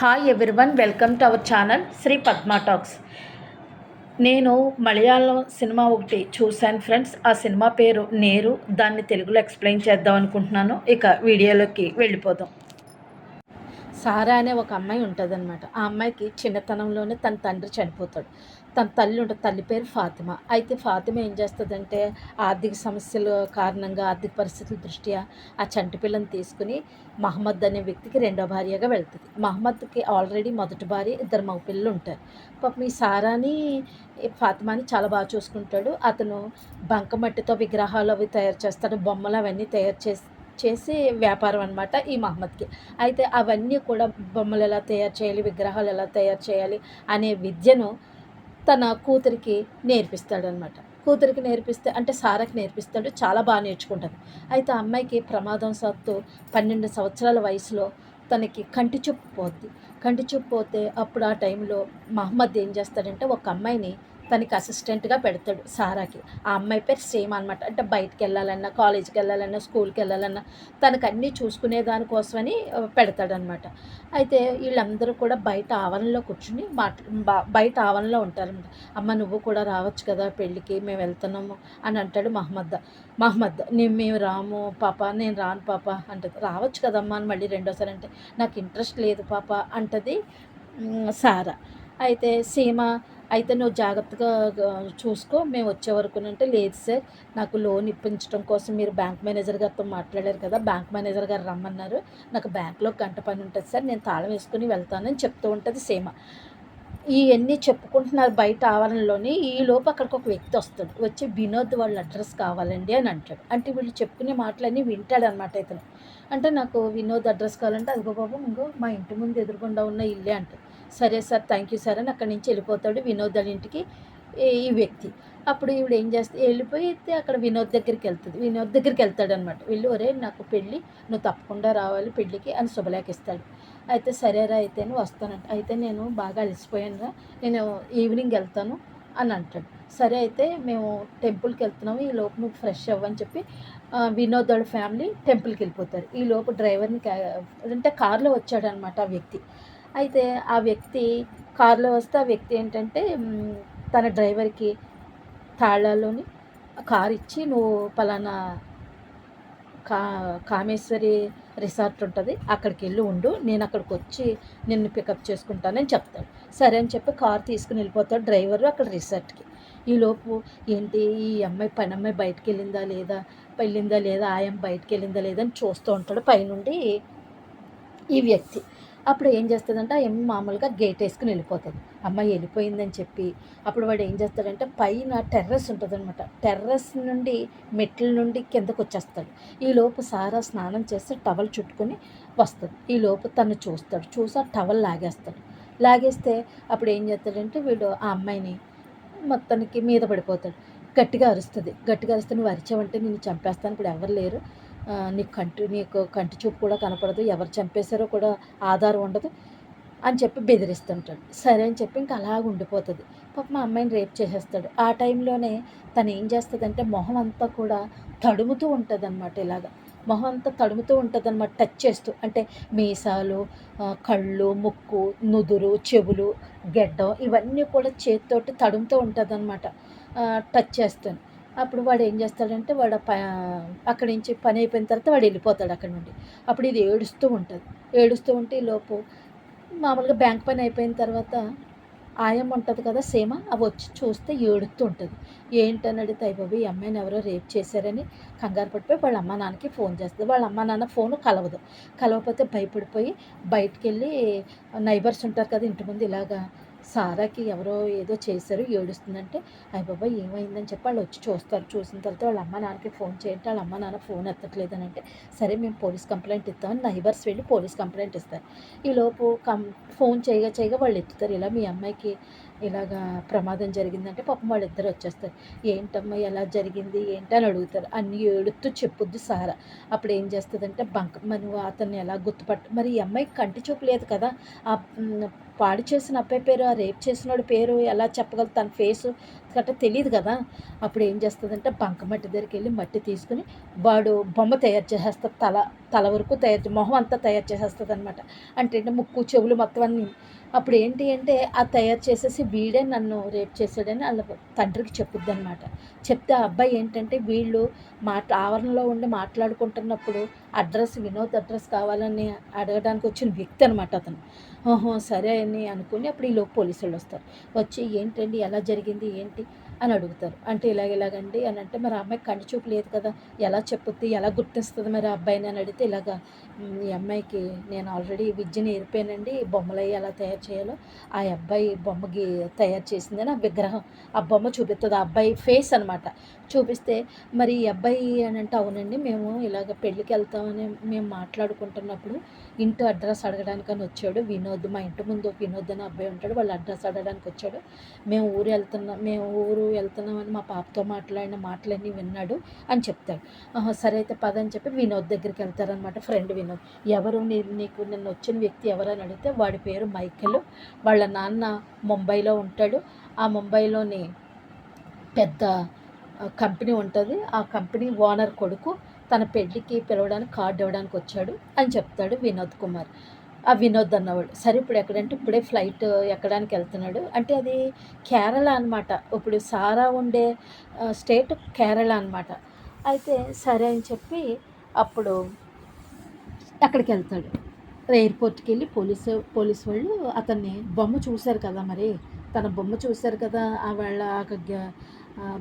Hi everyone welcome to our channel Shri Padma talks నేను Malayalam cinema ఒకటి చూశాను friends ఆ సినిమా పేరు నేరు. దాన్ని తెలుగులో ఎక్స్ప్లెయిన్ చేద్దాం అనుకుంటున్నాను. ఇక వీడియోలోకి వెళ్ళిపోదాం. సారా అనే ఒక అమ్మాయి ఉంటుందన్నమాట. ఆ అమ్మాయికి చిన్నతనంలోనే తన తండ్రి చనిపోతాడు. తన తల్లి ఉంటుంది తల్లి పేరు ఫాతిమా. అయితే ఫాతిమా ఏం చేస్తుందంటే ఆర్థిక సమస్యల కారణంగా ఆర్థిక పరిస్థితుల దృష్ట్యా ఆ చంటి పిల్లని తీసుకుని మహమ్మద్ అనే వ్యక్తికి రెండో భార్యగా వెళ్తుంది. మహమ్మద్కి ఆల్రెడీ మొదటి భార్య ఇద్దరు మగ పిల్లలు ఉంటారు. పాపం ఈ సారాని ఫాతిమాని చాలా బాగా చూసుకుంటాడు. అతను బంకమట్టితో విగ్రహాలు అవి తయారు చేస్తాడు బొమ్మలు అవన్నీ తయారు చేసి చేసి వ్యాపారం అనమాట ఈ మహమ్మద్కి. అయితే అవన్నీ కూడా బొమ్మలు ఎలా తయారు చేయాలి విగ్రహాలు ఎలా తయారు చేయాలి అనే విద్యను తన కూతురికి నేర్పిస్తాడనమాట. కూతురికి నేర్పిస్తే అంటే సారకి నేర్పిస్తాడు చాలా బాగా నేర్చుకుంటుంది. అయితే ఆ అమ్మాయికి ప్రమాదం సత్తు పన్నెండు సంవత్సరాల వయసులో తనకి కంటి చూపు పోద్ది. కంటి చూపు పోతే అప్పుడు ఆ టైంలో మహమ్మద్ ఏం చేస్తాడంటే ఒక అమ్మాయిని తనకి అసిస్టెంట్గా పెడతాడు సారాకి. ఆ అమ్మాయి పేరు సేమ్ అనమాట అంటే బయటకు వెళ్ళాలన్నా కాలేజీకి వెళ్ళాలన్నా స్కూల్కి వెళ్ళాలన్నా తనకు అన్నీ చూసుకునే దానికోసమని పెడతాడనమాట అయితే వీళ్ళందరూ కూడా బయట ఆవరణలో కూర్చుని మాట బయట ఆవరణలో ఉంటారనమాట అమ్మ నువ్వు కూడా రావచ్చు కదా పెళ్ళికి మేము వెళ్తున్నాము అని అంటాడు మహమ్మద్. మహమ్మద్ నేను మేము రాము పాప నేను రాను పాప అంటది. రావచ్చు కదమ్మా అని మళ్ళీ రెండోసారి అంటే నాకు ఇంట్రెస్ట్ లేదు పాప అంటది సారా. అయితే సీమ అయితే నువ్వు జాగ్రత్తగా చూసుకో. మేము వచ్చే వరకు అంటే లేదు సార్. నాకు లోన్ ఇప్పించడం కోసం మీరు బ్యాంక్ మేనేజర్ గారితో మాట్లాడారు కదా. బ్యాంక్ మేనేజర్ గారు రమ్మన్నారు. నాకు బ్యాంక్లో గంట పని ఉంటుంది సార్. నేను తాళం వేసుకుని వెళ్తానని చెప్తూ ఉంటుంది సీమ. ఇవన్నీ చెప్పుకుంటున్నారు బయట ఆవరణలోని. ఈ లోపు అక్కడికి ఒక వ్యక్తి వస్తాడు. వచ్చి వినోద్ వాళ్ళ అడ్రస్ కావాలండి అని అంటాడు. అంటే వీళ్ళు చెప్పుకునే మాటలన్నీ వింటాడు అనమాట ఇతను. అంటే నాకు వినోద్ అడ్రస్ కావాలంటే అదిగో బాబు ఇంకో మా ఇంటి ముందు ఎదురుకుండా ఉన్న ఇల్లే అంటాడు. సరే సార్ థ్యాంక్ యూ సార్ అని అక్కడి నుంచి వెళ్ళిపోతాడు వినోద్ ఇంటికి. ఈ వ్యక్తి. అప్పుడు ఈవిడ ఏం చేస్తే వెళ్ళిపోయి అక్కడ వినోద్ దగ్గరికి వెళ్తుంది. వినోద్ దగ్గరికి వెళ్తాడు అనమాట వెళ్ళి ఒరే నాకు పెళ్ళి నువ్వు తప్పకుండా రావాలి పెళ్ళికి అని శుభలేఖిస్తాడు. అయితే సరేరా అయితే వస్తానంట. అయితే నేను బాగా అలసిపోయానురా నేను ఈవినింగ్ వెళ్తాను అని అంటాడు. సరే అయితే మేము టెంపుల్కి వెళ్తున్నాము ఈ లోపు నువ్వు ఫ్రెష్ అవ్వని చెప్పి వినోద్ వాళ్ళ ఫ్యామిలీ టెంపుల్కి వెళ్ళిపోతారు. ఈ లోపు డ్రైవర్ని అంటే కార్లో వచ్చాడనమాట ఆ వ్యక్తి. అయితే ఆ వ్యక్తి కారులో వస్తే ఆ వ్యక్తి ఏంటంటే తన డ్రైవర్కి తాళాలోని కారు ఇచ్చి నువ్వు పలానా కా కామేశ్వరి రిసార్ట్ ఉంటుంది అక్కడికి వెళ్ళి ఉండు నేను అక్కడికి వచ్చి నిన్ను పికప్ చేసుకుంటానని చెప్తాడు. సరే అని చెప్పి కార్ తీసుకుని వెళ్ళిపోతాడు డ్రైవరు అక్కడ రిసార్ట్కి. ఈలోపు ఏంటి ఈ అమ్మాయి పని అమ్మాయి బయటకు వెళ్ళిందా లేదా వెళ్ళిందా లేదా ఆయం బయటకు వెళ్ళిందా లేదా అని చూస్తూ ఉంటాడు. పైనుండి ఈ వ్యక్తి అప్పుడు ఏం చేస్తుందంటే ఆ ఎమ్మ మామూలుగా గేట్ వేసుకుని వెళ్ళిపోతుంది. అమ్మాయి వెళ్ళిపోయిందని చెప్పి అప్పుడు వాడు ఏం చేస్తాడంటే పైన టెర్రస్ ఉంటుందన్నమాట. టెర్రస్ నుండి మెట్ల నుండి కిందకు వచ్చేస్తాడు. ఈ లోపు సారా స్నానం చేస్తే టవల్ చుట్టుకొని వస్తుంది. ఈ లోపు తను చూస్తాడు. చూసి ఆ టవల్ లాగేస్తాడు. లాగేస్తే అప్పుడు ఏం చేస్తాడంటే వీడు ఆ అమ్మాయిని మొత్తానికి మీద పడిపోతాడు. గట్టిగా అరుస్తుంది. గట్టిగా అరిస్తే నువ్వు అరిచావంటే నేను చంపేస్తాను. ఇప్పుడు ఎవరు లేరు. నీకు కంటి నీకు కంటి చూపు కూడా కనపడదు. ఎవరు చంపేశారో కూడా ఆధారం ఉండదు అని చెప్పి బెదిరిస్తుంటాడు సరే అని చెప్పి ఇంకా అలాగ ఉండిపోతుంది. పాప మా అమ్మాయిని రేప్ చేసేస్తాడు. ఆ టైంలోనే తను ఏం చేస్తుందంటే మొహం అంతా కూడా తడుముతూ ఉంటుంది అనమాట ఇలాగ. మొహం అంతా తడుముతూ ఉంటుంది అనమాట టచ్ చేస్తూ. అంటే మీసాలు కళ్ళు ముక్కు నుదురు చెవులు గెడ్డం ఇవన్నీ కూడా చేతితోటి తడుముతూ ఉంటుంది అనమాట టచ్ చేస్తాను. అప్పుడు వాడు ఏం చేస్తాడంటే వాడు ప అక్కడి నుంచి పని అయిపోయిన తర్వాత వాడు వెళ్ళిపోతాడు అక్కడ నుండి. అప్పుడు ఇది ఏడుస్తూ ఉంటుంది. ఏడుస్తూ ఉంటే లోపు మామూలుగా బ్యాంక్ పని అయిపోయిన తర్వాత ఆయం ఉంటుంది కదా సేమ అవి వచ్చి చూస్తే ఏడుస్తూ ఉంటుంది. ఏంటని అడిగితే అయిపోయి ఈ అమ్మాయిని ఎవరో రేప్ చేశారని కంగారు పడిపోయి వాళ్ళ అమ్మ నాన్నకి ఫోన్ చేస్తుంది. వాళ్ళ అమ్మ నాన్న ఫోన్ కలవదు. కలవకపోతే భయపడిపోయి బయటికి వెళ్ళి నైబర్స్ ఉంటారు కదా ఇంటి ముందు ఇలాగా సారాకి ఎవరో ఏదో చేశారు ఏడుస్తుందంటే అయ్య బాబా ఏమైందని చెప్పి వాళ్ళు వచ్చి చూస్తారు. చూసిన తర్వాత వాళ్ళ అమ్మ నాన్నకి ఫోన్ చేయండి వాళ్ళ అమ్మ నాన్న ఫోన్ ఎత్తట్లేదని అంటే సరే మేము పోలీస్ కంప్లైంట్ ఇస్తామని నైబర్స్ వెళ్ళి పోలీస్ కంప్లైంట్ ఇస్తారు. ఈలోపు కం ఫోన్ చేయగా చేయగా వాళ్ళు ఎత్తుతారు. ఇలా మీ అమ్మాయికి ఇలాగా ప్రమాదం జరిగిందంటే పాపం వాళ్ళిద్దరు వచ్చేస్తారు. ఏంటమ్మా ఎలా జరిగింది? ఏంటి? అని అడుగుతారు. అన్నీ ఏడుతూ చెప్పుద్ది సారా. అప్పుడు ఏం చేస్తుందంటే బంక మరి అతన్ని ఎలా గుర్తుపట్ట మరి ఈ అమ్మాయికి కంటి చూపు లేదు కదా. ఆ పాడు చేసిన అబ్బాయి పేరు ఆ రేప్ చేసినోడు పేరు ఎలా చెప్పగలదు తన ఫేసు గట్రా తెలియదు కదా. అప్పుడు ఏం చేస్తుందంటే బంకమట్టి దగ్గరికి వెళ్ళి మట్టి తీసుకుని వాడు బొమ్మ తయారు చేసేస్తాడు. తల తల వరకు తయారు చే- మొహం అంతా తయారు చేసేస్తుంది అనమాట అంటే ముక్కు చెవులు మొత్తం అన్నీ. అప్పుడు ఏంటి అంటే ఆ తయారు చేసేసి వీడే నన్ను రేప్ చేశాడని వాళ్ళ తండ్రికి చెప్పుద్ది అనమాట చెప్తే ఆ అబ్బాయి ఏంటంటే వీళ్ళు మాట ఆవరణలో ఉండి మాట్లాడుకుంటున్నప్పుడు అడ్రస్ వినోద్ అడ్రస్ కావాలని అడగడానికి వచ్చిన వ్యక్తి అనమాట అతను. ఓహో సరే అని అనుకుని అప్పుడు ఈలోపు పోలీసులు వస్తారు. వచ్చి ఏంటండి? ఎలా జరిగింది? ఏంటి? అని అడుగుతారు. అంటే ఇలాగ ఇలాగండి అని అంటే మరి అమ్మాయి కంటి చూపు లేదు కదా? ఎలా చెప్పుద్ది? ఎలా గుర్తిస్తుంది మరి ఆ అబ్బాయిని? అని అడిగితే ఇలాగ ఈ అమ్మాయికి నేను ఆల్రెడీ విద్య నేర్పానండి. బొమ్మలు అవి ఎలా తయారు చేయాలో ఆ అబ్బాయి బొమ్మకి తయారు చేసిందని ఆ విగ్రహం ఆ బొమ్మ చూపిస్తుంది ఆ అబ్బాయి ఫేస్ అనమాట చూపిస్తే మరి ఈ అబ్బాయి అని అంటే అవునండి మేము ఇలాగ పెళ్ళికి వెళ్తామని మేము మాట్లాడుకుంటున్నప్పుడు ఇంటి అడ్రస్ అడగడానికని వచ్చాడు. వినోద్ మా ఇంటి ముందు వినోద్ అనే అబ్బాయి ఉంటాడు వాళ్ళ అడ్రస్ అడగడానికి వచ్చాడు. మేము ఊరు వెళ్తున్నాం మేము ఊరు వెళ్తున్నామని మా పాపతో మాట్లాడిన మాటలన్నీ విన్నాడు అని చెప్తాడు. సరే అయితే పద అని చెప్పి వినోద్ దగ్గరికి వెళ్తారనమాట ఫ్రెండ్ వినోద్. ఎవరు నీ నీకు నిన్న వచ్చిన వ్యక్తి ఎవరని అడిగితే వాడి పేరు మైకెల్. వాళ్ళ నాన్న ముంబైలో ఉంటాడు. ఆ ముంబైలోని పెద్ద కంపెనీ ఉంటుంది. ఆ కంపెనీ ఓనర్ కొడుకు తన పెళ్ళికి పిలవడానికి కార్డు ఇవ్వడానికి వచ్చాడు అని చెప్తాడు వినోద్ కుమార్. ఆ వినోద్ అన్నవాడు సరే ఇప్పుడు ఎక్కడంటే ఇప్పుడే ఫ్లైట్ ఎక్కడానికి వెళ్తున్నాడు. అంటే అది కేరళ అనమాట ఇప్పుడు సారా ఉండే స్టేట్ కేరళ అనమాట అయితే సరే అని చెప్పి అప్పుడు అక్కడికి వెళ్తాడు. ఎయిర్పోర్ట్కి వెళ్ళి పోలీసు పోలీసు వాళ్ళు అతన్ని బొమ్మ చూశారు కదా మరి. తన బొమ్మ చూశారు కదా ఆ వాళ్ళ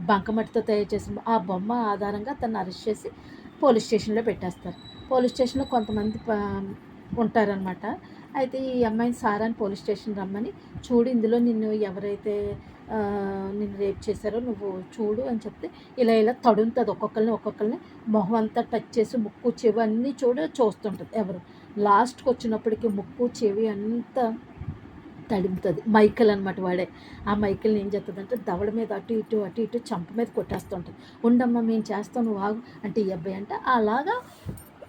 బంకమట్టితో తయారు చేసిన ఆ బొమ్మ ఆధారంగా తను అరెస్ట్ చేసి పోలీస్ స్టేషన్లో పెట్టేస్తారు. పోలీస్ స్టేషన్లో కొంతమంది ఉంటారనమాట అయితే ఈ అమ్మాయిని సారాని పోలీస్ స్టేషన్ రమ్మని చూడు ఇందులో నిన్ను ఎవరైతే నిన్ను రేప్ చేశారో నువ్వు చూడు అని చెప్తే ఇలా ఇలా తడుంతుంది ఒక్కొక్కరిని ఒక్కొక్కరిని మొహం అంతా టచ్ చేసి ముక్కు చెవి అన్నీ చూడ చూస్తుంటుంది ఎవరు. లాస్ట్కి వచ్చినప్పటికీ ముక్కు చెవి అంతా తడుముతుంది. మైకిల్ అనమాట వాడే. ఆ మైకిల్ని ఏం చేస్తుందంటే దవడ మీద అటు ఇటు అటు ఇటు చంప మీద కొట్టేస్తుంటుంది. ఉండమ్మా మేము చేస్తాం నువ్వు ఆగు అంటే ఈ అబ్బాయి అంటే. అలాగా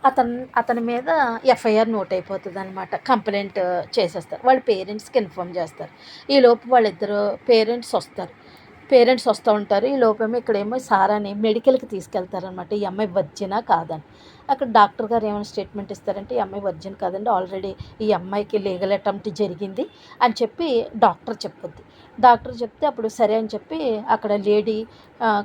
అతను అతని మీద ఎఫ్ఐఆర్ నోట్ అయిపోతుంది అనమాట కంప్లైంట్ చేసేస్తారు. వాళ్ళ పేరెంట్స్కి ఇన్ఫామ్ చేస్తారు. ఈ లోపు వాళ్ళిద్దరు పేరెంట్స్ వస్తారు. పేరెంట్స్ వస్తూ ఉంటారు. ఈ లోపేమో ఇక్కడేమో సారాని మెడికల్కి తీసుకెళ్తారనమాట ఈ అమ్మాయి వచ్చినా కాదని. అక్కడ డాక్టర్ గారు ఏమైనా స్టేట్మెంట్ ఇస్తారంటే ఈ అమ్మాయి వర్జిన్ కాదండి ఆల్రెడీ ఈ అమ్మాయికి లీగల్ అటెంప్ట్ జరిగింది అని చెప్పి డాక్టర్ చెప్పుద్ది. డాక్టర్ చెప్తే అప్పుడు సరే అని చెప్పి అక్కడ లేడీ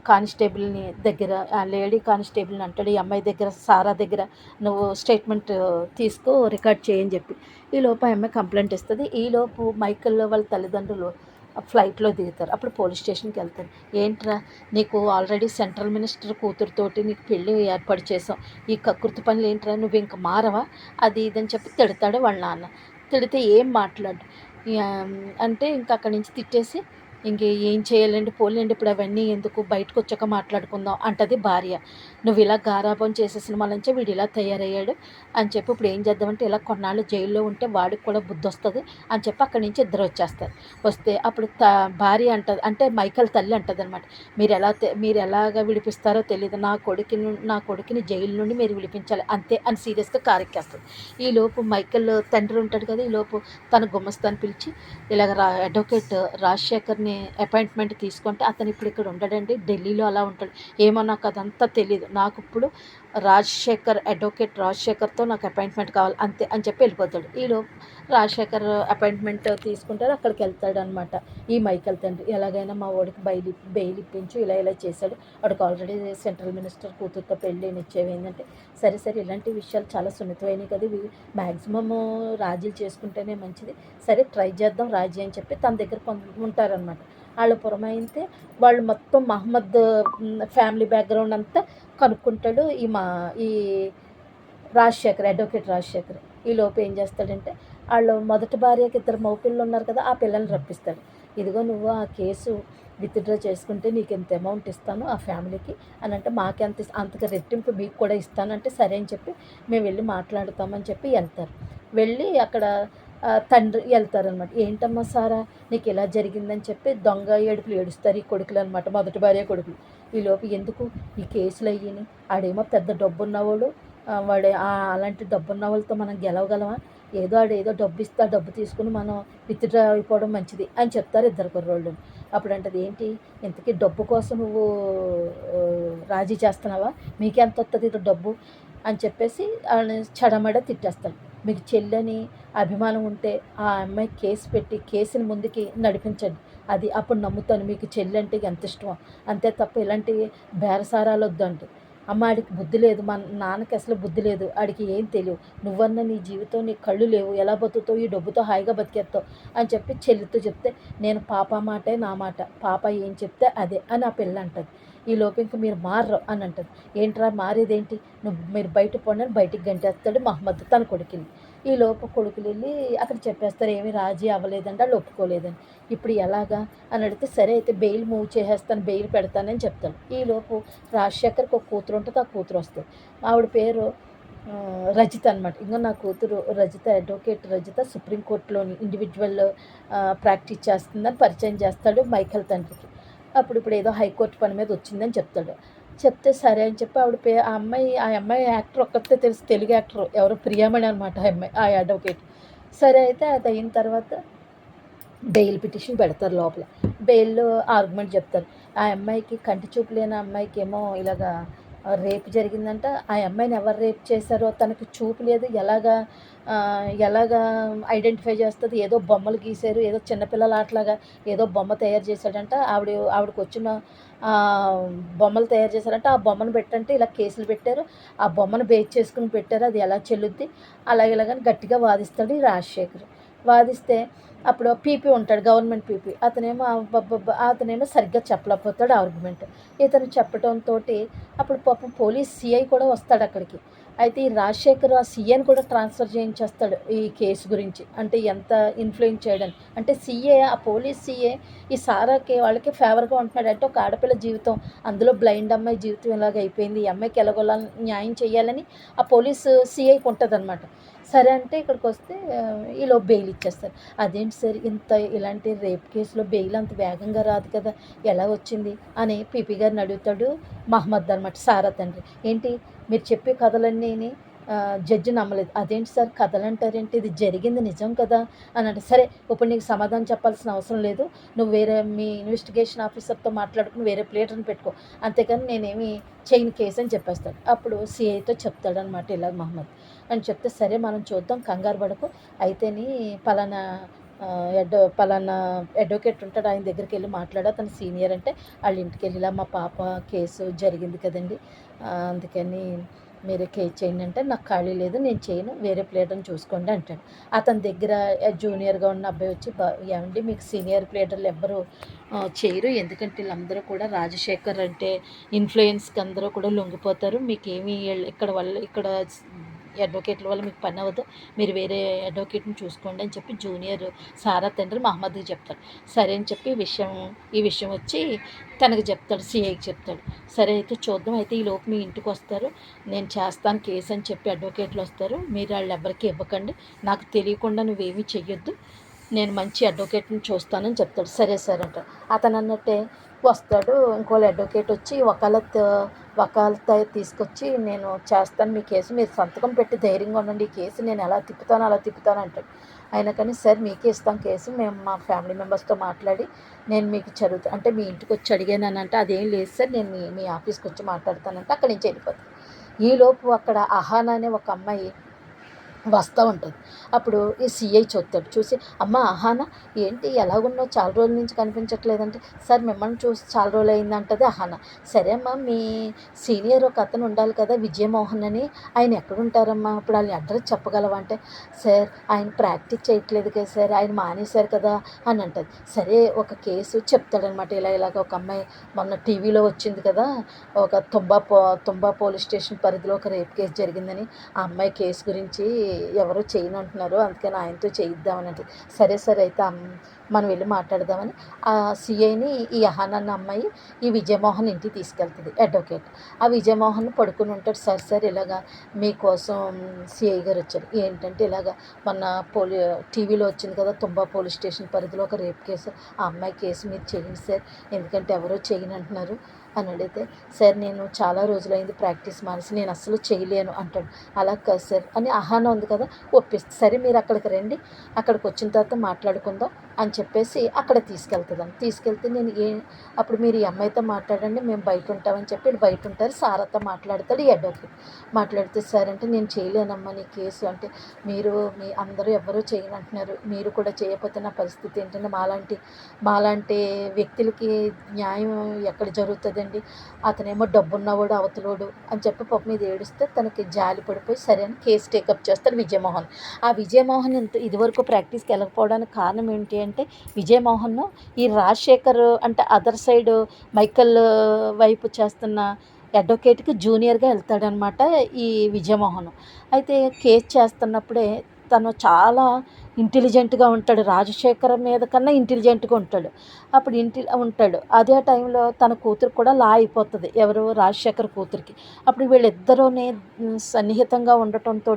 కానిస్టేబుల్ని దగ్గర ఆ లేడీ కానిస్టేబుల్ని అంటాడు ఈ అమ్మాయి దగ్గర సారా దగ్గర నువ్వు స్టేట్మెంట్ తీసుకో రికార్డ్ చేయని చెప్పి. ఈ లోపు ఆ అమ్మాయి కంప్లైంట్ ఇస్తుంది. ఈ లోపు మైకల్ వాళ్ళ తల్లిదండ్రులు ఫ్లైట్లో దిగుతారు. అప్పుడు పోలీస్ స్టేషన్కి వెళ్తారు. ఏంట్రా నీకు ఆల్రెడీ సెంట్రల్ మినిస్టర్ కూతురుతోటి నీకు పెళ్ళి ఏర్పాటు చేసాం ఈ కకృతి పనులు ఏంట్రా నువ్వు ఇంక మారవా? అది ఇదని చెప్పి తిడతాడు వాళ్ళ నాన్న. తిడితే ఏం మాట్లాడు? అంటే ఇంకా అక్కడి నుంచి తిట్టేసి ఇంక ఏం చేయాలండి పోలేండి ఇప్పుడు అవన్నీ ఎందుకు? బయటకు వచ్చాక మాట్లాడుకుందాం అంటది భార్య. నువ్వు ఇలా గారాబం చేసే సినిమా నుంచే వీడు ఇలా తయారయ్యాడు అని చెప్పి ఇప్పుడు ఏం చేద్దామంటే ఇలా కొన్నాళ్ళు జైల్లో ఉంటే వాడికి కూడా బుద్ధి వస్తుంది అని చెప్పి అక్కడి నుంచి ఇద్దరు వచ్చేస్తారు. వస్తే అప్పుడు త భార్య అంటది అంటే మైకల్ తల్లి అంటది అనమాట మీరు ఎలా మీరు ఎలాగ విడిపిస్తారో తెలియదు నా కొడుకుని నా కొడుకుని జైలు నుండి మీరు విడిపించాలి అంతే అని సీరియస్గా కారెక్కేస్తుంది. ఈలోపు మైకల్ తండ్రి ఉంటాడు కదా ఈ లోపు తన గుమ్మస్తాన్ని పిలిచి ఇలాగ రా అడ్వకేట్ రాజశేఖర్ని అపాయింట్మెంట్ తీసుకుంటే అతను ఇప్పుడు ఇక్కడ ఉండడండి ఢిల్లీలో అలా ఉంటాడు. ఏమో నాకు అదంతా తెలియదు నాకు ఇప్పుడు రాజశేఖర్ అడ్వకేట్ రాజశేఖర్తో నాకు అపాయింట్మెంట్ కావాలి అంతే అని చెప్పి వెళ్ళిపోతాడు. వీడు రాజశేఖర్ అపాయింట్మెంట్ తీసుకుంటారు అక్కడికి వెళ్తాడు అనమాట ఈ మైకల్ తండ్రి ఎలాగైనా మా వాడికి బయలు బెయిల్ ఇప్పించు ఇలా ఇలా చేశాడు. వాడికి ఆల్రెడీ సెంట్రల్ మినిస్టర్ కూతురుతో పెళ్ళి నిశ్చయం ఏంటంటే సరే సరే ఇలాంటి విషయాలు చాలా సున్నితమైనవి కదా ఇవి మ్యాక్సిమమ్ రాజీలు చేసుకుంటేనే మంచిది. సరే ట్రై చేద్దాం రాజీ అని చెప్పి తన దగ్గర కొంత ఉంటారనమాట వాళ్ళు పురమైతే వాళ్ళు మొత్తం మహమ్మద్ ఫ్యామిలీ బ్యాక్గ్రౌండ్ అంతా కనుక్కుంటాడు. ఈ మా ఈ రాజశేఖర్ అడ్వకేట్ రాజశేఖర్ ఈ లోపు ఏం చేస్తాడంటే వాళ్ళు మొదటి భార్యకి ఇద్దరు మౌపిల్లలు ఉన్నారు కదా ఆ పిల్లల్ని రప్పిస్తాడు. ఇదిగో నువ్వు ఆ కేసు విత్డ్రా చేసుకుంటే నీకు ఎంత అమౌంట్ ఇస్తాను ఆ ఫ్యామిలీకి అని అంటే మాకెంత అంతగా రెట్టింపు మీకు కూడా ఇస్తానంటే సరే అని చెప్పి మేము వెళ్ళి మాట్లాడతామని చెప్పి వెళ్తారు వెళ్ళి అక్కడ తండ్రి వెళ్తారనమాట ఏంటమ్మా సారా నీకు ఇలా జరిగిందని చెప్పి దొంగ ఏడుపులు ఏడుస్తారు ఈ కొడుకులు అనమాట మొదటి భార్య కొడుకులు. ఈ లోపు ఎందుకు? ఈ కేసులు అయ్యిని. ఆడేమో పెద్ద డబ్బు ఉన్నవాడు వాడు అలాంటి డబ్బు ఉన్న వాళ్ళతో మనం గెలవగలమా? ఏదో ఆడు ఏదో డబ్బు ఇస్తా డబ్బు తీసుకుని మనం విత్డ్రా అయిపోవడం మంచిది అని చెప్తారు ఇద్దరు కుర్రోళ్ళు. అప్పుడు అంటది ఏంటి? ఇంతకీ డబ్బు కోసం నువ్వు రాజీ చేస్తున్నావా? మీకెంత వస్తుంది ఇది డబ్బు? అని చెప్పేసి వాళ్ళని చడమడ తిట్టేస్తాడు. మీకు చెల్లని అభిమానం ఉంటే ఆ అమ్మాయి కేసు పెట్టి కేసుని ముందుకి నడిపించండి. అది అప్పుడు నమ్ముతాను. మీకు చెల్లి అంటే ఎంత ఇష్టం అంతే తప్ప ఇలాంటి బేరసారాలు వద్దంటు అమ్మ ఆడికి బుద్ధి లేదు. మా నాన్నకి అసలు బుద్ధి లేదు. ఆడికి ఏం తెలియదు. నువ్వన్న నీ జీవితం నీ కళ్ళు లేవు. ఎలా బతుకుతావు? ఈ డబ్బుతో హాయిగా బతికేస్తావు అని చెప్పి చెల్లితో చెప్తే నేను పాప మాటే నా మాట. పాప ఏం చెప్తే అదే అని ఆ పిల్ల అంటుంది. ఈ లోపు ఇంక మీరు మారరు అని అంటారు ఏంట్రా మారేదేంటి? నువ్వు మీరు బయట పోండి బయటికి గంటేస్తాడు మహమ్మద్ తన కొడుకుని. ఈ లోపు కొడుకులు వెళ్ళి అక్కడ చెప్పేస్తారు ఏమీ రాజీ అవ్వలేదండి వాళ్ళు ఒప్పుకోలేదని. ఇప్పుడు ఎలాగా? అని అడిగితే సరే అయితే బెయిల్ మూవ్ చేసేస్తాను బెయిల్ పెడతానని చెప్తాడు ఈ లోపు రాజశేఖర్కి ఒక కూతురు ఉంటుంది ఆ కూతురు వస్తుంది. ఆవిడ పేరు రజిత అనమాట ఇంకా నా కూతురు రజిత అడ్వకేట్ రజిత సుప్రీంకోర్టులోని ఇండివిజువల్ ప్రాక్టీస్ చేస్తుందని పరిచయం చేస్తాడు మైఖల్ తండ్రికి. అప్పుడు ఇప్పుడు ఏదో హైకోర్టు పని మీద వచ్చిందని చెప్తాడు. చెప్తే సరే అని చెప్పి ఆవిడ పే ఆ అమ్మాయి ఆ అమ్మాయి యాక్టర్ ఒక్కతే తెలుసు తెలుగు యాక్టర్ ఎవరో ప్రియామణి అనమాట ఆ అమ్మాయి ఆ అడ్వకేట్. సరే అయితే అది అయిన తర్వాత బెయిల్ పిటిషన్ పెడతారు లోపల. బెయిల్ ఆర్గ్యుమెంట్ చెప్తారు. ఆ అమ్మాయికి కంటి చూపు లేని అమ్మాయికి ఏమో ఇలాగా రేపు జరిగిందంట. ఆ అమ్మాయిని ఎవరు రేప్ చేశారో తనకు చూపు లేదు. ఎలాగా ఎలాగా ఐడెంటిఫై చేస్తుంది? ఏదో బొమ్మలు గీశారు ఏదో చిన్నపిల్లల ఆటలాగా ఏదో బొమ్మ తయారు చేశాడంట. ఆవిడ ఆవిడకి వచ్చిన బొమ్మలు తయారు చేశారంటే. ఆ బొమ్మను పెట్టంటే ఇలా కేసులు పెట్టారు. ఆ బొమ్మను బేచ్ చేసుకుని పెట్టారు. అది ఎలా చెల్లుద్ది? అలాగే ఇలాగని గట్టిగా వాదిస్తాడు ఈ రాజశేఖర్. వాదిస్తే అప్పుడు పీపీ ఉంటాడు గవర్నమెంట్ పీపీ. అతనేమో అతనేమో సరిగ్గా చెప్పలేకపోతాడు ఆర్గ్యుమెంట్. ఇతను చెప్పడంతో అప్పుడు పాపం పోలీస్ సిఐ కూడా వస్తాడు అక్కడికి. అయితే ఈ రాజశేఖర్ ఆ సీఏని కూడా ట్రాన్స్ఫర్ చేయించేస్తాడు ఈ కేసు గురించి. అంటే ఎంత ఇన్ఫ్లుయెన్స్ చేయడానికి అంటే సీఏ ఆ పోలీస్ సీఏ ఈ సారాకి వాళ్ళకి ఫేవర్గా ఉంటున్నాడు. అంటే ఒక ఆడపిల్ల జీవితం అందులో బ్లైండ్ అమ్మాయి జీవితం ఇలాగ అయిపోయింది. ఈ అమ్మాయికి ఎలాగోలా న్యాయం చేయాలని ఆ పోలీసు సీఐకి ఉంటుంది అనమాట సరే అంటే ఇక్కడికి వస్తే ఈలో బెయిల్ ఇచ్చేస్తారు. అదేంటి సార్ ఇంత ఇలాంటి రేప్ కేసులో బెయిల్ అంత వేగంగా రాదు కదా ఎలా వచ్చింది అని పీపీ గారిని అడుగుతాడు మహమ్మద్ అనమాట సారా తండ్రి. ఏంటి మీరు చెప్పే కథలన్నీ జడ్జి నమ్మలేదు. అదేంటి సార్? కథలు అంటారేంటి ఇది జరిగింది నిజం కదా? అని అంటే సరే ఇప్పుడు నీకు సమాధానం చెప్పాల్సిన అవసరం లేదు. నువ్వు వేరే మీ ఇన్వెస్టిగేషన్ ఆఫీసర్తో మాట్లాడుకుని వేరే ప్లేటర్ని పెట్టుకో. అంతేకాని నేనేమి చేయని కేసు అని చెప్పేస్తాడు అప్పుడు సిఐతో చెప్తాడనమాట ఇలా మహమ్మద్. అని చెప్తే సరే మనం చూద్దాం. కంగారు పడకు. అయితేని పలానా ఆ, ఎడ్ పలానా అడ్వకేట్ ఉంటాడు. ఆయన దగ్గరికి వెళ్ళి మాట్లాడు. అతను సీనియర్ అంటే వాళ్ళ ఇంటికి వెళ్ళి ఇలా మా పాప కేసు జరిగింది కదండి. అందుకని మీరు కేసు చేయండి అంటే నాకు ఖాళీ లేదు నేను చేయను వేరే ప్లేటర్ని చూసుకోండి అంటాడు. అతని దగ్గర జూనియర్గా ఉన్న అబ్బాయి వచ్చి ఏమండి మీకు సీనియర్ ప్లేటర్లు ఎవ్వరు చేయరు. ఎందుకంటే వీళ్ళందరూ కూడా రాజశేఖర్ అంటే ఇన్ఫ్లుయెన్స్కి అందరూ కూడా లొంగిపోతారు. మీకు ఏమీ ఇక్కడ వల్ల ఇక్కడ అడ్వకేట్ల వల్ల మీకు పని అవ్వదు. మీరు వేరే అడ్వకేట్ని చూసుకోండి అని చెప్పి జూనియర్ సారా తండ్రి మహమ్మద్కి చెప్తాడు. సరే అని చెప్పి విషయం ఈ విషయం వచ్చి తనకు చెప్తాడు సిఐకి చెప్తాడు. సరే అయితే చూద్దాం. అయితే ఈ లోపు మీ ఇంటికి వస్తారు. నేను చేస్తాను కేసు అని చెప్పి అడ్వకేట్లు వస్తారు. మీరు వాళ్ళు ఎవరికి ఇవ్వకండి. నాకు తెలియకుండా నువ్వేమీ చెయ్యొద్దు. నేను మంచి అడ్వకేట్ని చూస్తానని చెప్తాడు. సరే సరే అంటాడు. అతను అన్నట్టే వస్తాడు. ఇంకోళ్ళు అడ్వకేట్ వచ్చి వకాలత్ వకాలత్ తీసుకొచ్చి నేను చేస్తాను మీ కేసు మీరు సంతకం పెట్టి ధైర్యంగా ఉండండి. ఈ కేసు నేను ఎలా తిప్పుతానో అలా తిప్పుతాను అంటాడు. అయినా కానీ సార్ మీకే ఇస్తాం కేసు. మేము మా ఫ్యామిలీ మెంబర్స్తో మాట్లాడి నేను మీకు చదువుతా అంటే మీ ఇంటికి వచ్చి అడిగాను అంటే అదేం లేదు సార్ నేను మీ మీ ఆఫీస్కి వచ్చి మాట్లాడతానంటే అక్కడి నుంచి వెళ్ళిపోతాను ఈలోపు అక్కడ అహానా అనే ఒక అమ్మాయి వస్తూ ఉంటుంది. అప్పుడు ఈ సిఐ చూస్తాడు. చూసి అమ్మ అహానా ఏంటి ఎలాగున్నావు? చాలా రోజుల నుంచి కనిపించట్లేదంటే. సార్ మిమ్మల్ని చూసి చాలా రోజులు అయిందంటది అహానా. సరే అమ్మా మీ సీనియర్ ఒక అతను ఉండాలి కదా విజయమోహన్ అని. ఆయన ఎక్కడుంటారమ్మా? ఇప్పుడు ఆయన అడ్రస్ చెప్పగలవా? అంటే సార్ ఆయన ప్రాక్టీస్ చేయట్లేదు కదా సార్ ఆయన మానేశారు కదా అని అంటది. సరే ఒక కేసు చెప్తాడనమాట. ఇలా ఇలాగ ఒక అమ్మాయి మొన్న టీవీలో వచ్చింది కదా ఒక తుంబా పో తుంబా పోలీస్ స్టేషన్ పరిధిలో ఒక రేప్ కేసు జరిగిందని. ఆ అమ్మాయి కేసు గురించి ఎవరో చేయను అంటున్నారు అందుకని ఆయనతో చేయిద్దామని అంటే సరే సరే అయితే మనం వెళ్ళి మాట్లాడదామని. ఆ సిఐని ఈ అహాన్ అన్న అమ్మాయి ఈ విజయమోహన్ ఇంటికి తీసుకెళ్తుంది అడ్వకేట్. ఆ విజయమోహన్ పడుకుని ఉంటాడు. సార్ సార్ ఇలాగా మీకోసం సిఐ గారు వచ్చారు. ఏంటంటే ఇలాగా మొన్న పోలీ టీవీలో వచ్చింది కదా తుంబా పోలీస్ స్టేషన్ పరిధిలో ఒక రేప్ కేసు. ఆ అమ్మాయి కేసు మీరు చేయండి సార్. ఎందుకంటే ఎవరో చేయను అంటున్నారు అని అడిగితే సార్ నేను చాలా రోజులైంది ప్రాక్టీస్ మానేసి నేను అస్సలు చేయలేను అంటాడు. అలా కాదు సార్ అని ఆహాన ఉంది కదా ఒప్పిస్తే సరే మీరు అక్కడికి రండి అక్కడికి వచ్చిన తర్వాత మాట్లాడుకుందాం అని చెప్పేసి అక్కడ తీసుకెళ్తుందని తీసుకెళ్తే నేను ఏ అప్పుడు మీరు ఈ అమ్మాయితో మాట్లాడండి మేము బయట ఉంటామని చెప్పి బయట ఉంటారు. సారతో మాట్లాడతాడు ఈ అడ్వకేట్ మాట్లాడితే సార్ అంటే నేను చేయలేనమ్మా నీ కేసు అంటే మీరు మీ అందరూ ఎవరూ చేయనంటున్నారు. మీరు కూడా చేయకపోతే నా పరిస్థితి ఏంటంటే మాలాంటి మాలాంటి వ్యక్తులకి న్యాయం ఎక్కడ జరుగుతుందండి? అతనేమో డబ్బున్నవాడు అవతలోడు అని చెప్పి పప్పు మీద ఏడిస్తే తనకి జాలి పడిపోయి సరే అని కేసు టేకప్ చేస్తాడు విజయమోహన్. ఆ విజయమోహన్ ఇంత ఇదివరకు ప్రాక్టీస్కి వెళ్ళకపోవడానికి కారణం ఏంటి అంటే విజయమోహన్ ఈ రాజశేఖర్ అంటే అదర్ సైడ్ మైకల్ వైపు చేస్తున్న అడ్వకేట్కి జూనియర్గా వెళ్తాడనమాట ఈ విజయమోహన్. అయితే కేసు చేస్తున్నప్పుడే తను చాలా ఇంటెలిజెంట్గా ఉంటాడు. రాజశేఖర్ మీద కన్నా ఇంటెలిజెంట్గా ఉంటాడు. అప్పుడు ఇంటి ఉంటాడు. అదే టైంలో తన కూతురు కూడా లా అయిపోతుంది. ఎవరు? రాజశేఖర్ కూతురికి. అప్పుడు వీళ్ళిద్దరూనే సన్నిహితంగా ఉండటంతో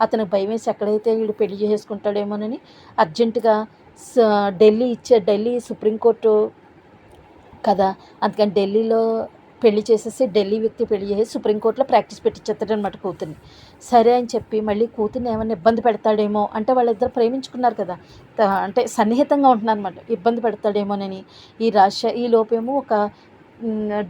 అతనికి భయం వేసి ఎక్కడైతే వీడు పెళ్ళి చేసుకుంటాడేమోనని అర్జెంటుగా ఢిల్లీ ఇచ్చే ఢిల్లీ సుప్రీంకోర్టు కదా? అందుకని ఢిల్లీలో పెళ్ళి చేసేసి ఢిల్లీ వ్యక్తి పెళ్ళి చేసి సుప్రీంకోర్టులో ప్రాక్టీస్ పెట్టించేస్తాడనమాట కూతుర్ని. సరే అని చెప్పి మళ్ళీ కూతుర్ని ఏమైనా ఇబ్బంది పెడతాడేమో అంటే వాళ్ళిద్దరు ప్రేమించుకున్నారు కదా. అంటే సన్నిహితంగా ఉంటున్నారు అనమాట ఇబ్బంది పెడతాడేమోనని. ఈ రాష్ట్ర ఈ లోపేమో ఒక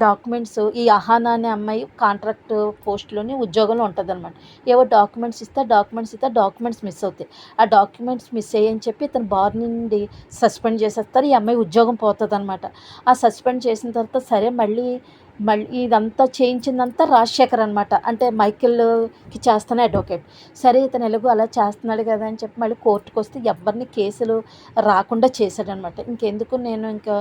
డాక్యుమెంట్స్ ఈ అహానా అనే అమ్మాయి కాంట్రాక్ట్ పోస్ట్లోని ఉద్యోగంలో ఉంటుంది అనమాట ఏవో డాక్యుమెంట్స్ ఇస్తే డాక్యుమెంట్స్ ఇస్తే డాక్యుమెంట్స్ మిస్ అవుతాయి. ఆ డాక్యుమెంట్స్ మిస్ అయ్యని చెప్పి ఇతను బార్ నుండి సస్పెండ్ చేసేస్తారు. ఈ అమ్మాయి ఉద్యోగం పోతుంది అనమాట ఆ సస్పెండ్ చేసిన తర్వాత సరే మళ్ళీ మళ్ళీ ఇదంతా చేయించిందంతా రాజశేఖర్ అనమాట అంటే మైకిల్కి చేస్తాను అడ్వకేట్ సరే ఇతను ఎలాగో అలా చేస్తున్నాడు కదా అని చెప్పి మళ్ళీ కోర్టుకు వస్తే ఎవరిని కేసులు రాకుండా చేశాడనమాట ఇంకెందుకు నేను ఇంకా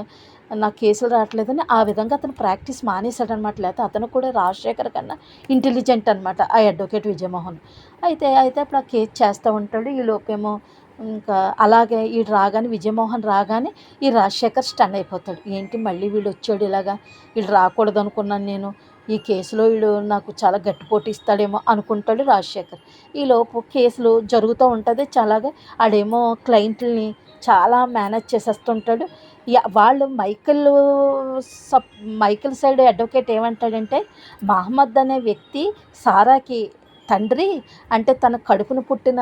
నా కేసులు రావట్లేదని ఆ విధంగా అతను ప్రాక్టీస్ మానేశాడనమాట లేకపోతే అతను కూడా రాజశేఖర్ కన్నా ఇంటెలిజెంట్ అనమాట ఆ అడ్వకేట్ విజయమోహన్. అయితే అయితే అప్పుడు ఆ కేసు చేస్తూ ఉంటాడు. ఈ లోపేమో ఇంకా అలాగే ఈ రాగానే విజయమోహన్ రాగానే ఈ రాజశేఖర్ స్టన్ అయిపోతాడు. ఏంటి మళ్ళీ వీడు వచ్చాడు ఇలాగా? వీడు రాకూడదు అనుకున్నాను నేను. ఈ కేసులో వీడు నాకు చాలా గట్టిపోటు ఇస్తాడేమో అనుకుంటాడు రాజశేఖర్. ఈలోపు కేసులు జరుగుతూ ఉంటుంది. చాలాగా ఆడేమో క్లయింట్లని చాలా మేనేజ్ చేసేస్తుంటాడు. వాళ్ళు మైకిల్ సప్ మైకిల్ సైడ్ అడ్వకేట్ ఏమంటాడంటే మహమ్మద్ అనే వ్యక్తి సారాకి తండ్రి అంటే తన కడుపును పుట్టిన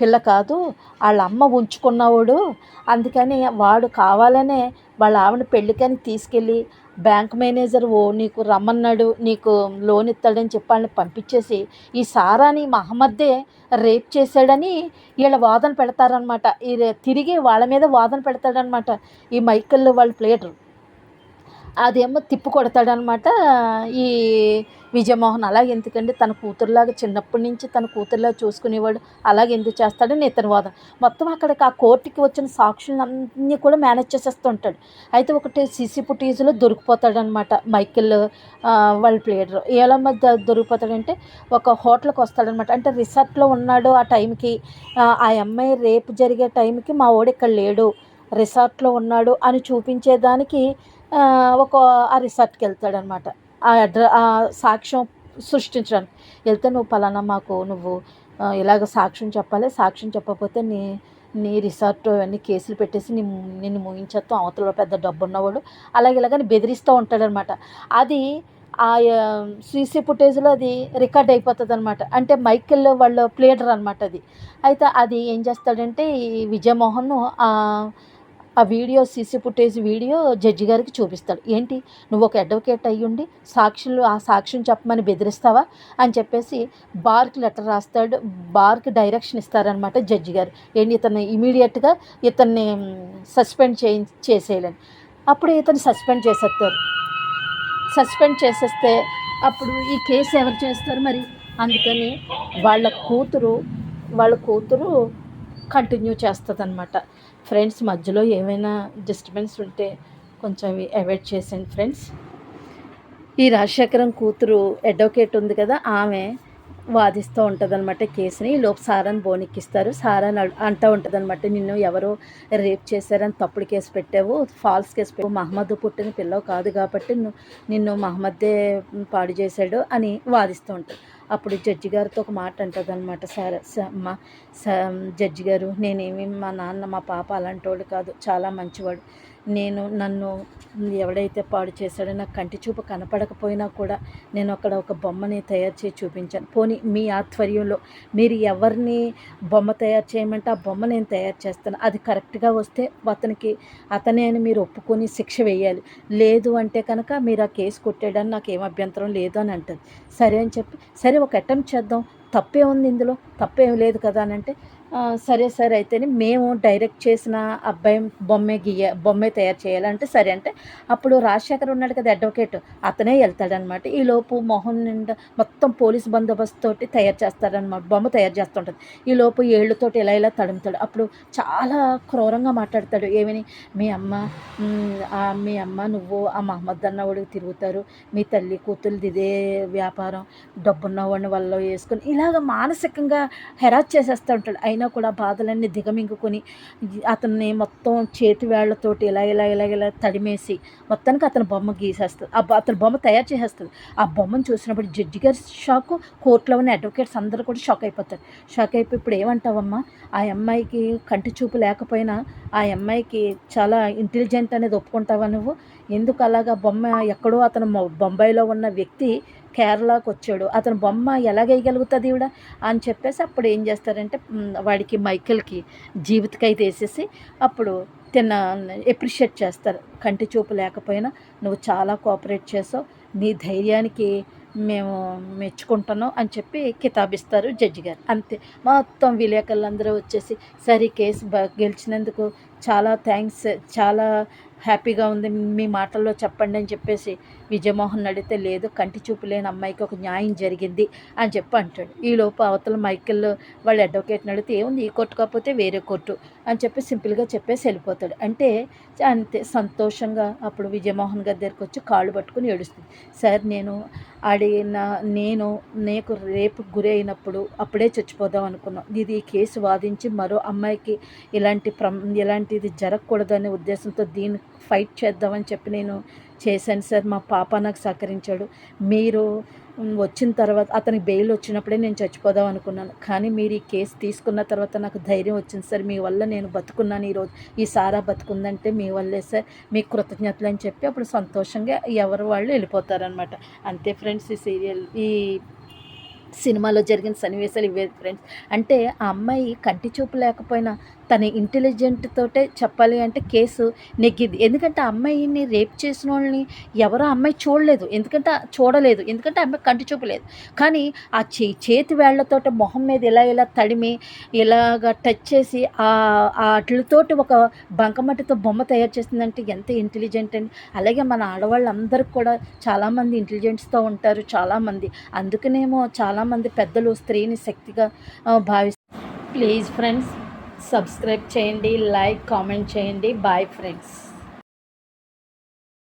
పిల్ల కాదు వాళ్ళ అమ్మ ఉంచుకున్నవాడు. అందుకని వాడు కావాలనే వాళ్ళ ఆవిడ పెళ్ళికని తీసుకెళ్ళి బ్యాంక్ మేనేజర్ ఓ నీకు రమ్మన్నాడు నీకు లోన్ ఇస్తాడని చెప్పి వాళ్ళని పంపించేసి ఈ సారాని మహమ్మద్దే రేప్ చేశాడని వీళ్ళ వాదన పెడతారనమాట ఈ తిరిగి వాళ్ళ మీద వాదన పెడతాడనమాట ఈ మైకల్ వాళ్ళ ప్లేటరు. అదేమో తిప్పు కొడతాడనమాట ఈ విజయమోహన్. అలాగే ఎందుకండి తన కూతురులాగా చిన్నప్పటి నుంచి తన కూతురులాగా చూసుకునేవాడు అలాగే ఎందుకు చేస్తాడని ఇతని వాదన. మొత్తం అక్కడికి ఆ కోర్టుకి వచ్చిన సాక్షులన్నీ కూడా మేనేజ్ చేసేస్తుంటాడు అయితే ఒకటి సీసీ ఫుటేజ్లో దొరికిపోతాడనమాట మైకిల్ వాళ్ళ ప్లేయర్. ఎలా మధ్య దొరికిపోతాడంటే ఒక హోటల్కి వస్తాడనమాట. అంటే రిసార్ట్లో ఉన్నాడు ఆ టైంకి ఆ అమ్మాయి రేపు జరిగే టైంకి మా వాడు ఇక్కడ లేడు రిసార్ట్లో ఉన్నాడు అని చూపించేదానికి ఒక ఆ రిసార్ట్కి వెళ్తాడనమాట ఆ అడ్ర ఆ సాక్ష్యం సృష్టించడానికి. వెళ్తే నువ్వు పలానా మాకు నువ్వు ఇలాగ సాక్ష్యం చెప్పాలి. సాక్ష్యం చెప్పకపోతే నీ నీ రిసార్ట్ అవన్నీ కేసులు పెట్టేసి నీ నిన్ను ముగించేస్తాం. అవతల పెద్ద డబ్బు ఉన్నవాడు అలాగే ఇలాగని బెదిరిస్తూ ఉంటాడనమాట. అది ఆ సీసీ ఫుటేజ్లో అది రికార్డ్ అయిపోతుంది అనమాట అంటే మైకిల్ వాళ్ళ ప్లేడర్ అనమాట అది. అయితే అది ఏం చేస్తాడంటే ఈ విజయమోహన్ ఆ video CC footage video judge గారికి చూపిస్తాడు. ఏంటి? నువ్వు ఒక అడ్వకేట్ అయ్యుండి సాక్షులు ఆ సాక్ష్యం చెప్పమని బెదిరిస్తావా? అని చెప్పేసి బార్కి లెటర్ రాస్తాడు. బార్కి డైరెక్షన్ ఇస్తారనమాట జడ్జి గారు. ఏంటి? ఇతన్ని ఇమీడియట్గా ఇతన్ని సస్పెండ్ చే చేసేయాలని. అప్పుడు ఇతను సస్పెండ్ చేసేస్తారు. సస్పెండ్ చేసేస్తే అప్పుడు ఈ కేసు ఎవరు చేస్తారు మరి? అందుకని వాళ్ళ కూతురు వాళ్ళ కూతురు కంటిన్యూ చేస్తుంది అనమాట ఫ్రెండ్స్ మధ్యలో ఏమైనా డిస్టర్బెన్స్ ఉంటే కొంచెం అవి అవాయిడ్ చేసేయండి ఫ్రెండ్స్. ఈ రాజశేఖరం కూతురు అడ్వకేట్ ఉంది కదా ఆమె వాదిస్తూ ఉంటుంది అనమాట కేసుని లోపు సారాన్ని బోనిక్కిస్తారు. సారాన్ని అంటూ ఉంటుంది అనమాట నిన్ను ఎవరో రేప్ చేశారని తప్పుడు కేసు పెట్టావు ఫాల్స్ కేసు పెట్టావు మహమ్మద్ పుట్టిన పిల్లవు కాదు కాబట్టి నిన్ను మహమ్మద్దే పాడు చేశాడు అని వాదిస్తూ ఉంటాడు అప్పుడు జడ్జి గారితో ఒక మాట అంటుంది అనమాట సార్ మా జడ్జి గారు నేనేమి మా నాన్న మా పాప అలాంటి వాడు కాదు చాలా మంచివాడు. నేను నన్ను ఎవడైతే పాడు చేశాడో నాకు కంటి చూపు కనపడకపోయినా కూడా నేను అక్కడ ఒక బొమ్మని తయారు చేసి చూపించాను. పోనీ మీ ఆధ్వర్యంలో మీరు ఎవరిని బొమ్మ తయారు చేయమంటే ఆ బొమ్మ నేను తయారు చేస్తాను. అది కరెక్ట్గా వస్తే అతనికి అతనే అని మీరు ఒప్పుకొని శిక్ష వేయాలి. లేదు అంటే కనుక మీరు ఆ కేసు కొట్టేయడానికి నాకు ఏం అభ్యంతరం లేదు అని అంటుంది. సరే అని చెప్పి సరే ఒక అటెంప్ట్ చేద్దాం. తప్పే ఉంది ఇందులో తప్పేం లేదు కదా అని అంటే సరే సరే అయితే మేము డైరెక్ట్ చేసిన అబ్బాయి బొమ్మే గీయ బొమ్మే తయారు చేయాలంటే సరే అంటే అప్పుడు రాజశేఖర్ ఉన్నాడు కదా అడ్వకేట్ అతనే వెళ్తాడనమాట ఈలోపు మొహం నిండా మొత్తం పోలీస్ బందోబస్తు తోటి తయారు చేస్తాడనమాట బొమ్మ తయారు చేస్తుంటుంది. ఈలోపు ఏళ్ళతోటి ఇలా ఇలా తడుముతాడు అప్పుడు చాలా క్రూరంగా మాట్లాడతాడు. ఏమని? మీ అమ్మ మీ అమ్మ నువ్వు ఆ మహమ్మద్ అన్నవాడికి తిరుగుతారు మీ తల్లి కూతురుది ఇదే వ్యాపారం డబ్బున్నవాడిని వల్ల వేసుకొని ఇలాగ మానసికంగా హెరాస్ చేసేస్తూ ఉంటాడు. అయినా అయినా కూడా బాధలన్నీ దిగమింగుకొని అతన్ని మొత్తం చేతి వేళ్ళతోటి ఇలా ఇలా ఇలా ఇలా తడిమేసి మొత్తానికి అతని బొమ్మ గీసేస్తుంది. ఆ అతని బొమ్మ తయారు చేసేస్తుంది. ఆ బొమ్మను చూసినప్పుడు జడ్జి గారి షాక్ కోర్టులో ఉన్న అడ్వకేట్స్ అందరూ కూడా షాక్ అయిపోతారు. షాక్ అయిపోయి ఇప్పుడు ఏమంటావమ్మా? ఆ అమ్మాయికి కంటి చూపు లేకపోయినా ఆ అమ్మాయికి చాలా ఇంటెలిజెంట్ అనేది ఒప్పుకుంటావా నువ్వు? ఎందుకు అలాగా? బొమ్మ ఎక్కడో అతను బొంబాయిలో ఉన్న వ్యక్తి కేరళకు వచ్చాడు. అతను బొమ్మ ఎలా వేయగలుగుతుంది ఈవిడ? అని చెప్పేసి అప్పుడు ఏం చేస్తారంటే వాడికి మైకిల్కి జీవితకైతే వేసేసి అప్పుడు తిన్న ఎప్రిషియేట్ చేస్తారు. కంటి చూపు లేకపోయినా నువ్వు చాలా కోఆపరేట్ చేసావు. నీ ధైర్యానికి మేము మెచ్చుకుంటున్నాం అని చెప్పి కితాబిస్తారు జడ్జి గారు. అంతే. మొత్తం విలేకరులందరూ వచ్చేసి సరే కేసు గెలిచినందుకు చాలా థ్యాంక్స్ చాలా హ్యాపీగా ఉంది. మీ మాటల్లో చెప్పండి అని చెప్పేసి విజయమోహన్ అడిగితే లేదు కంటి చూపు లేని అమ్మాయికి ఒక న్యాయం జరిగింది అని చెప్పి అంటాడు. ఈ లోపు అవతల మైకిల్ వాళ్ళ అడ్వకేట్ని అడిగితే ఏముంది ఈ కోర్టు కాకపోతే వేరే కోర్టు అని చెప్పి సింపుల్గా చెప్పేసి వెళ్ళిపోతాడు. అంటే అంతే సంతోషంగా అప్పుడు విజయమోహన్ గారి దగ్గరికి వచ్చి కాళ్ళు పట్టుకుని ఏడుస్తుంది. సార్ నేను అడిగిన నేను నీకు రేపు గురి అయినప్పుడు అప్పుడే చచ్చిపోదాం అనుకున్నాం. ఇది కేసు వాదించి మరో అమ్మాయికి ఇలాంటి ప్ర ఇలాంటిది జరగకూడదనే ఉద్దేశంతో దీనికి ఫైట్ చేద్దామని చెప్పి నేను చేశాను సార్. మా పాప నాకు సహకరించాడు. మీరు వచ్చిన తర్వాత అతనికి బెయిల్ వచ్చినప్పుడే నేను చచ్చిపోదాం అనుకున్నాను. కానీ మీరు ఈ కేసు తీసుకున్న తర్వాత నాకు ధైర్యం వచ్చింది సార్. మీ వల్ల నేను బతుకున్నాను ఈరోజు ఈ సారా బతుకుందంటే మీ వల్లే సార్. మీకు కృతజ్ఞతలు అని చెప్పి అప్పుడు సంతోషంగా ఎవరు వాళ్ళు వెళ్ళిపోతారనమాట అంతే ఫ్రెండ్స్ ఈ సీరియల్ ఈ సినిమాలో జరిగిన సన్నివేశాలు ఇవే ఫ్రెండ్స్ అంటే ఆ అమ్మాయి కంటి చూపు లేకపోయినా తన ఇంటెలిజెంట్ తోటే చెప్పాలి అంటే కేసు నెగ్గిద్ది. ఎందుకంటే ఆ అమ్మాయిని రేప్ చేసిన వాళ్ళని ఎవరో అమ్మాయి చూడలేదు. ఎందుకంటే చూడలేదు. ఎందుకంటే అమ్మాయి కంటి చూపు లేదు. కానీ ఆ చే చేతి వేళ్ళతోట మొహం మీద ఇలా ఇలా తడిమి ఇలాగ టచ్ చేసి ఆ వాటితోటి ఒక బంకమట్టితో బొమ్మ తయారు చేసిందంటే ఎంత ఇంటెలిజెంట్ అండి. అలాగే మన ఆడవాళ్ళందరికీ కూడా చాలామంది ఇంటెలిజెంట్స్తో ఉంటారు చాలామంది అందుకనేమో చాలా చాలామంది పెద్దలు స్త్రీని శక్తిగా భావిస్తారు ప్లీజ్ ఫ్రెండ్స్ సబ్స్క్రైబ్ చేయండి లైక్ కామెంట్ చేయండి. Bye friends.